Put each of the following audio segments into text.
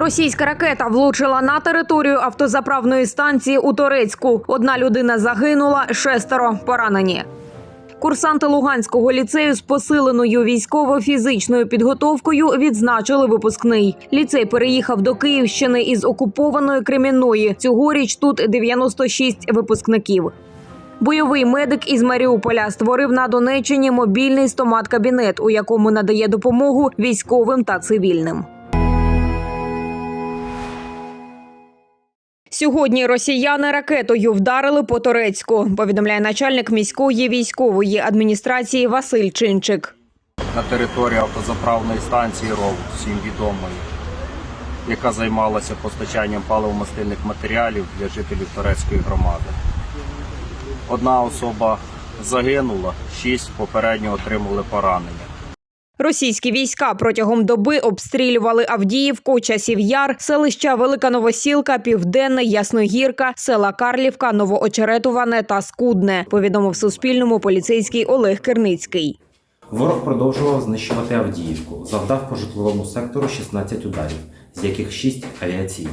Російська ракета влучила на територію автозаправної станції у Торецьку. Одна людина загинула, шестеро поранені. Курсанти Луганського ліцею з посиленою військово-фізичною підготовкою відзначили випускний. Ліцей переїхав до Київщини із окупованої Кремінної. Цьогоріч тут 96 випускників. Бойовий медик із Маріуполя створив на Донеччині мобільний стомат-кабінет, у якому надає допомогу військовим та цивільним. Сьогодні росіяни ракетою вдарили по Торецьку. Повідомляє начальник міської військової адміністрації Василь Чинчик. на території автозаправної станції РОВ, всім відомої, яка займалася постачанням паливомастильних матеріалів для жителів Торецької громади. Одна особа загинула, шість попередньо отримали поранення. Російські війська протягом доби обстрілювали Авдіївку, Часів Яр, селища Велика Новосілка, Південне, Ясногірка, села Карлівка, Новоочеретуване та Скудне. Повідомив Суспільному поліцейський Олег Керницький. Ворог продовжував знищувати Авдіївку, завдав по житловому сектору 16 ударів, з яких 6 авіаційні.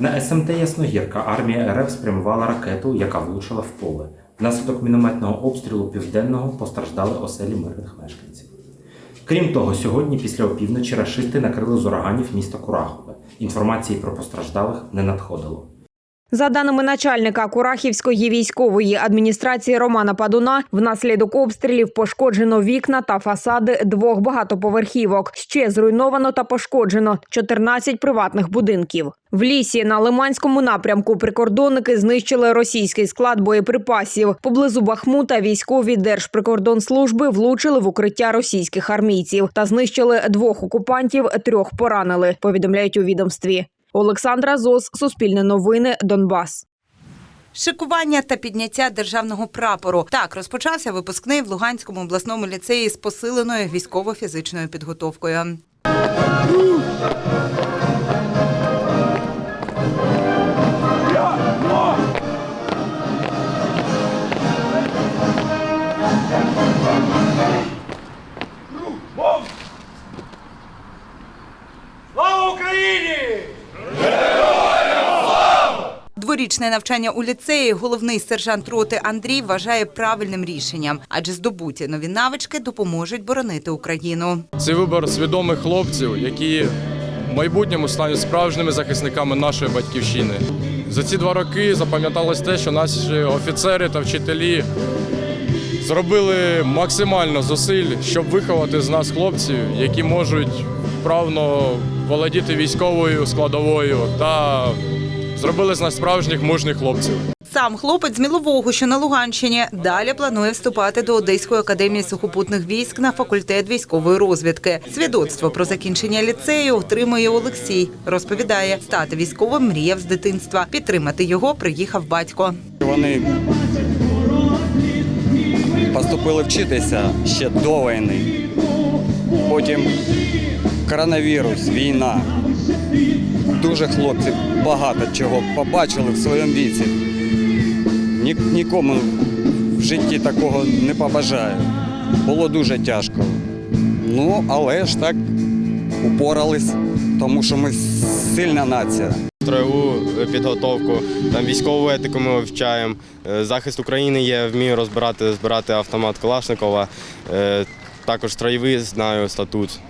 На СМТ Ясногірка армія РФ спрямувала ракету, яка влучила в поле. Внаслідок мінометного обстрілу південного постраждали оселі мирних мешканців. Крім того, сьогодні після опівночі рашисти накрили з ураганів місто Курахове. Інформації про постраждалих не надходило. За даними начальника Курахівської військової адміністрації Романа Падуна, внаслідок обстрілів пошкоджено вікна та фасади двох багатоповерхівок. Ще зруйновано та пошкоджено 14 приватних будинків. В лісі на Лиманському напрямку прикордонники знищили російський склад боєприпасів. Поблизу Бахмута військові Держприкордонслужби влучили в укриття російських армійців та знищили двох окупантів, трьох поранили. Повідомляють у відомстві. Олександра Зос, Суспільне новини, Донбас. Шикування та підняття державного прапору. Так розпочався випускний в Луганському обласному ліцеї з посиленою військово-фізичною підготовкою. Дворічне навчання у ліцеї головний сержант роти Андрій вважає правильним рішенням, адже здобуті нові навички допоможуть боронити Україну. Це вибір свідомих хлопців, які в майбутньому стануть справжніми захисниками нашої батьківщини. За ці два роки запам'яталось те, що наші офіцери та вчителі зробили максимально зусиль, щоб виховати з нас хлопців, які можуть вправно володіти військовою складовою та зробили з нас справжніх мужніх хлопців. Сам хлопець з Мілового, що на Луганщині, далі планує вступати до Одеської академії сухопутних військ на факультет військової розвідки. Свідоцтво про закінчення ліцею отримує Олексій. Розповідає, стати військовим мріяв з дитинства. Підтримати його приїхав батько. Вони поступили вчитися ще до війни. Потім коронавірус, війна. Дуже хлопці багато чого побачили в своєму віці. Ні, нікому в житті такого не побажаю. Було дуже тяжко. Ну, але ж так упорались, тому що ми сильна нація. Строєву підготовку, там військову етику ми вивчаємо. Е, Захист України є, вмію розбирати, збирати автомат Калашникова. Е, Також строєвий знаю статут.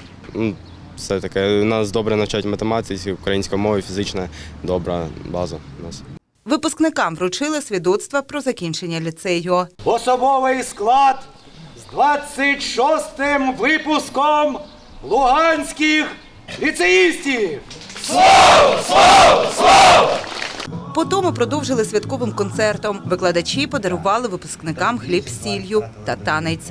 Все таке. Нас добре навчають математиці, української мови, фізична добра база у нас. Випускникам вручили свідоцтва про закінчення ліцею. Особовий склад з 26-м випуском луганських ліцеїстів! Потому продовжили святковим концертом. Викладачі подарували випускникам хліб з сіллю та танець.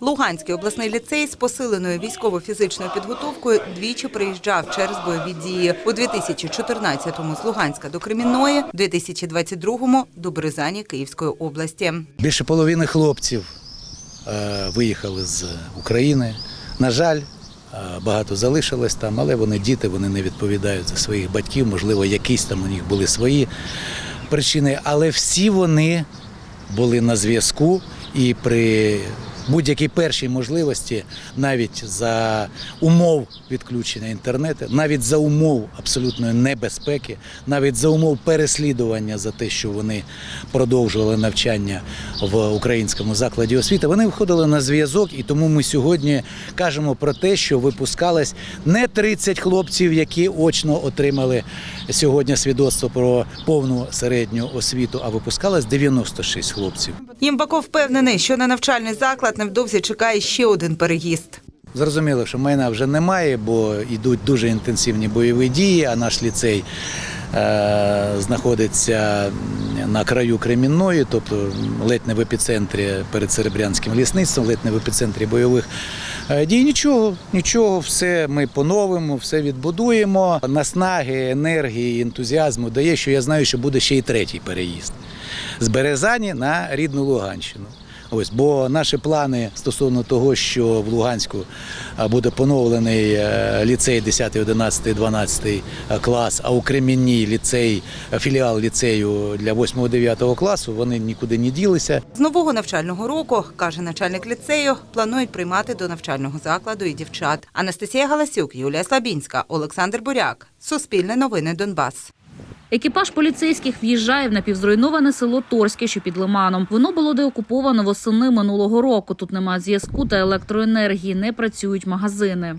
Луганський обласний ліцей з посиленою військово-фізичною підготовкою двічі приїжджав через бойові дії. У 2014-му з Луганська до Кремінної, у 2022-му до Березані Київської області. Більше половини хлопців виїхали з України. На жаль, е, багато залишилось там, але вони діти, вони не відповідають за своїх батьків. Можливо, якісь там у них були свої причини, але всі вони були на зв'язку і при будь-якій першій можливості, навіть за умов відключення інтернету, навіть за умов абсолютної небезпеки, навіть за умов переслідування за те, що вони продовжували навчання в українському закладі освіти, вони виходили на зв'язок, і тому ми сьогодні кажемо про те, що випускалось не 30 хлопців, які очно отримали сьогодні свідоцтво про повну середню освіту, а випускалось 96 хлопців. Ємбаков впевнений, що на навчальний заклад невдовзі чекає ще один переїзд. Зрозуміло, що майна вже немає, бо йдуть дуже інтенсивні бойові дії, а наш ліцей е, знаходиться на краю Кремінної, тобто ледь не в епіцентрі перед Серебрянським лісництвом, ледь не в епіцентрі бойових дій. Нічого, нічого, все ми поновимо, все відбудуємо. Наснаги, енергії, ентузіазму дає, що я знаю, що буде ще й третій переїзд з Березані на рідну Луганщину. Ось, бо наші плани стосовно того, що в Луганську буде поновлений е, ліцей 10, 11, 12 клас, а у Кремінній ліцей, е, філіал ліцею для 8, 9 класу, вони нікуди не ділися. З нового навчального року, каже начальник ліцею, планують приймати до навчального закладу і дівчат. Анастасія Галасюк, Юлія Слабінська, Олександр Буряк. Суспільне новини Донбас. Екіпаж поліцейських в'їжджає в напівзруйноване село Торське, що під Лиманом. Воно було деокуповано восени минулого року. Тут немає зв'язку та електроенергії, не працюють магазини.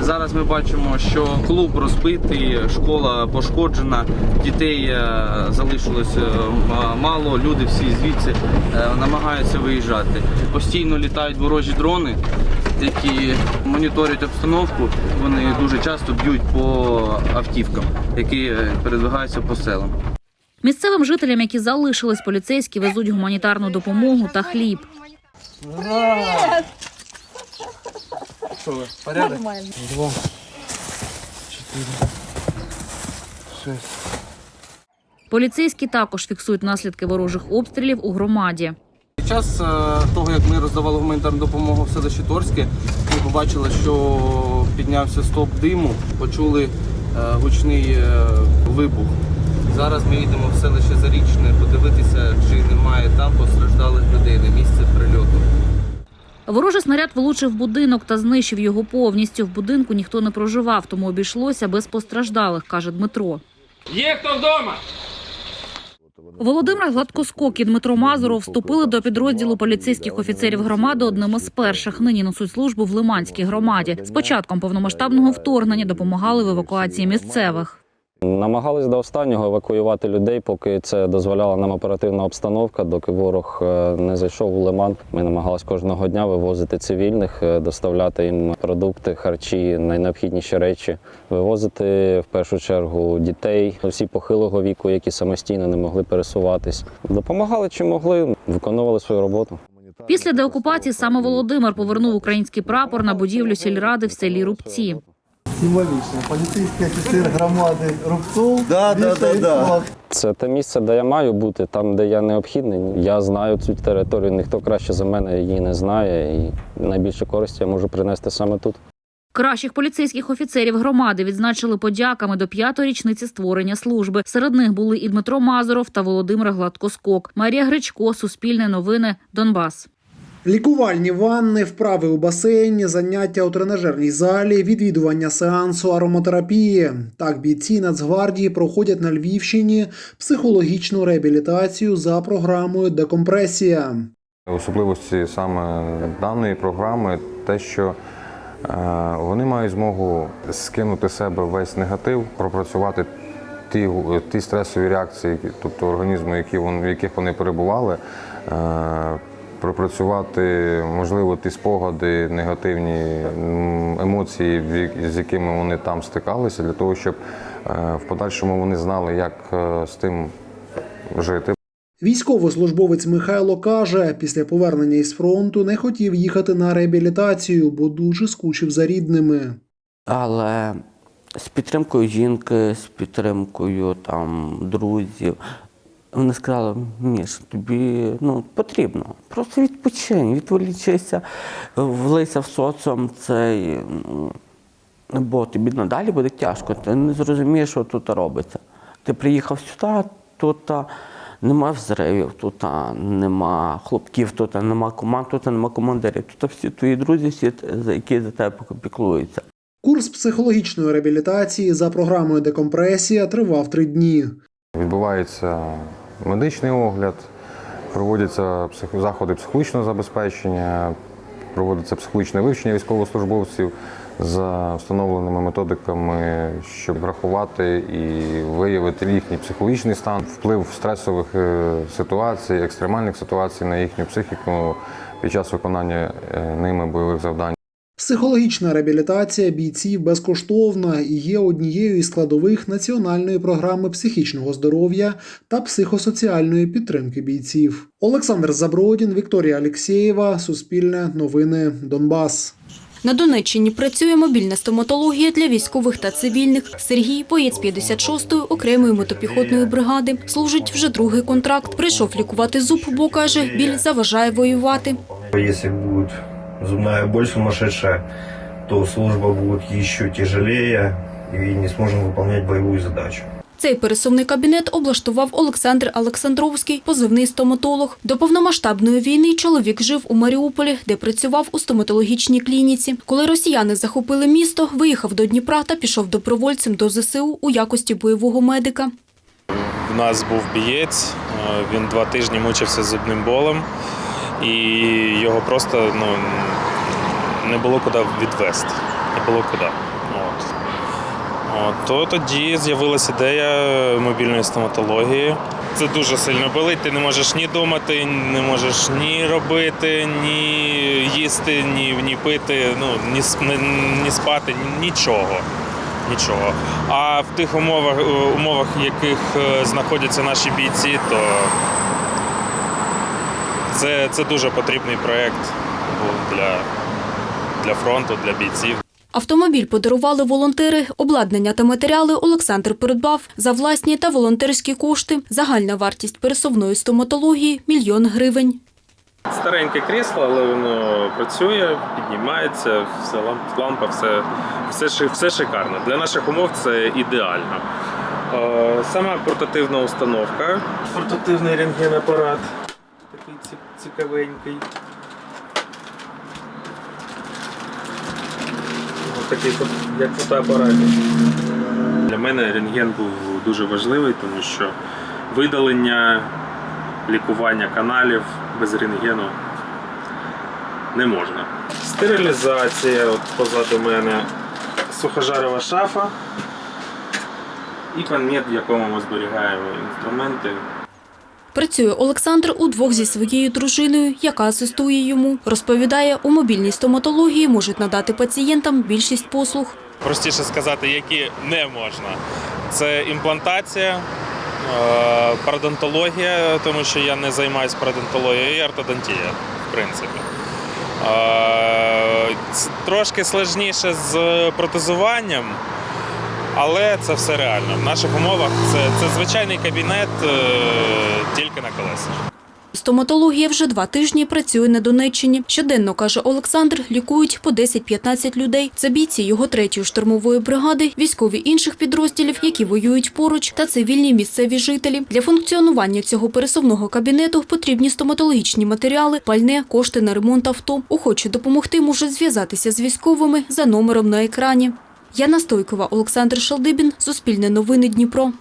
Зараз ми бачимо, що клуб розбитий, школа пошкоджена, дітей е, залишилось е, мало. Люди всі звідси е, намагаються виїжджати. Постійно літають ворожі дрони, які моніторять обстановку. Вони дуже часто б'ють по автівкам, які е, передвигаються по селам. Місцевим жителям, які залишились поліцейські, везуть гуманітарну допомогу та хліб. Поліцейські також фіксують наслідки ворожих обстрілів у громаді. Під час е, того, як ми роздавали гуманітарну допомогу в селищі Торське, ми побачили, що піднявся стоп диму, почули е, гучний е, вибух. Зараз ми їдемо в селище Зарічне подивитися, чи немає там постраждалих людей на місце прильоту. Ворожий снаряд влучив будинок та знищив його повністю. В будинку ніхто не проживав, тому обійшлося без постраждалих, каже Дмитро. Є хто вдома? Володимир Гладкоскок і Дмитро Мазуров вступили до підрозділу поліцейських офіцерів громади одними з перших. Нині несуть службу в Лиманській громаді. З початком повномасштабного вторгнення допомагали в евакуації місцевих. Намагались до останнього евакуювати людей, поки це дозволяла нам оперативна обстановка, доки ворог е, не зайшов у лиман. Ми намагались кожного дня вивозити цивільних, е, доставляти їм продукти, харчі, найнеобхідніші речі, вивозити в першу чергу дітей, всі похилого віку, які самостійно не могли пересуватись. Допомагали чим могли, виконували свою роботу. Після деокупації саме Володимир повернув український прапор на будівлю сільради в селі Рубці. Символічно. Поліцейський офіцер громади Рубцов. Да, да, да, да. Це те місце, де я маю бути, там, де я необхідний. Я знаю цю територію, ніхто краще за мене її не знає, і найбільше користі я можу принести саме тут. Кращих поліцейських офіцерів громади відзначили подяками до п'ятої річниці створення служби. Серед них були і Дмитро Мазуров та Володимир Гладкоскок. Марія Гречко, Суспільне новини, Донбас. Лікувальні ванни, вправи у басейні, заняття у тренажерній залі, відвідування сеансу ароматерапії. Так бійці Нацгвардії проходять на Львівщині психологічну реабілітацію за програмою Декомпресія. Особливості саме даної програми те, що е, вони мають змогу скинути себе весь негатив, пропрацювати ті, ті стресові реакції, тобто організму, які вони, в яких вони перебували, е, пропрацювати, можливо, ті спогади, негативні емоції, в з якими вони там стикалися, для того, щоб е, в подальшому вони знали, як е, з тим жити. Військовослужбовець Михайло каже, після повернення із фронту не хотів їхати на реабілітацію, бо дуже скучив за рідними. Але з підтримкою жінки, з підтримкою там друзів Вони сказали, Міш, тобі ну, потрібно. Просто відпочинь, відволічися, влися в соціум цей. ну, Бо тобі надалі буде тяжко, ти не зрозумієш, що тут робиться. Ти приїхав сюди, тут нема взривів, тут нема хлопків, тут нема команд, тут нема командирів. Тут всі твої друзі, всі, за- які за тебе піклуються. Курс психологічної реабілітації за програмою декомпресія тривав три дні. Відбувається медичний огляд, проводяться заходи психологічного забезпечення, проводиться психологічне вивчення військовослужбовців за встановленими методиками, щоб врахувати і виявити їхній психологічний стан, вплив стресових е, ситуацій, екстремальних ситуацій на їхню психіку під час виконання е, ними бойових завдань. Психологічна реабілітація бійців безкоштовна і є однією із складових національної програми психічного здоров'я та психосоціальної підтримки бійців. Олександр Забродін, Вікторія Алєксєєва, Суспільне новини Донбас. На Донеччині працює мобільна стоматологія для військових та цивільних. Сергій, боєць 56-ї окремої мотопіхотної бригади, служить вже другий контракт. Прийшов лікувати зуб, бо каже, біль заважає воювати. Если будет зубная боль сумасшедшая, то служба будет еще тяжелее и не сможем выполнять боевую задачу. Цей пересувний кабінет облаштував Олександр Олександровський, позивний стоматолог. До повномасштабної війни чоловік жив у Маріуполі, де працював у стоматологічній клініці. Коли росіяни захопили місто, виїхав до Дніпра та пішов добровольцем до ЗСУ у якості бойового медика. У нас був бієць, е, він два тижні мучився з зубним болем, і його просто ну, не було куди відвести. Не було куди. От. От, то тоді з'явилася ідея мобільної стоматології. Це дуже сильно болить, ти не можеш ні думати, не можеш ні робити, ні їсти, ні, ні пити, ну, ні, ні, спати, ні- нічого. Нічого. А в тих умовах, умовах, в яких е, знаходяться наші бійці, то це, це дуже потрібний проєкт для, для фронту, для бійців. Автомобіль подарували волонтери. Обладнання та матеріали Олександр придбав за власні та волонтерські кошти. Загальна вартість пересувної стоматології – мільйон гривень. Стареньке крісло, але воно працює, піднімається, все, ламп- лампа, все, все, все шикарно. Для наших умов це ідеально. Е, Сама портативна установка. Портативний рентген-апарат. Такий цікавенький. Ось такий як фотоапарат. Для мене рентген був дуже важливий, тому що видалення, лікування каналів без рентгену не можна. Стерилізація, от позаду мене сухожарова шафа і панмет, в якому ми зберігаємо інструменти. Працює Олександр удвох зі своєю дружиною, яка асистує йому. Розповідає, у мобільній стоматології можуть надати пацієнтам більшість послуг. Простіше сказати, які не можна. Це імплантація, е, пародонтологія, тому що я не займаюся пародонтологією, і ортодонтія, в принципі. Е, Трошки складніше з протезуванням, але це все реально. В наших умовах це, це звичайний кабінет е, тільки на колесах. Стоматологія вже два тижні працює на Донеччині. Щоденно, каже Олександр, лікують по 10-15 людей. Це бійці його третьої штурмової бригади, військові інших підрозділів, які воюють поруч, та цивільні місцеві жителі. Для функціонування цього пересувного кабінету потрібні стоматологічні матеріали, пальне, кошти на ремонт авто. Охочі допомогти можуть зв'язатися з військовими за номером на екрані. Яна Стойкова, Олександр Шалдибін, Суспільне новини Дніпро.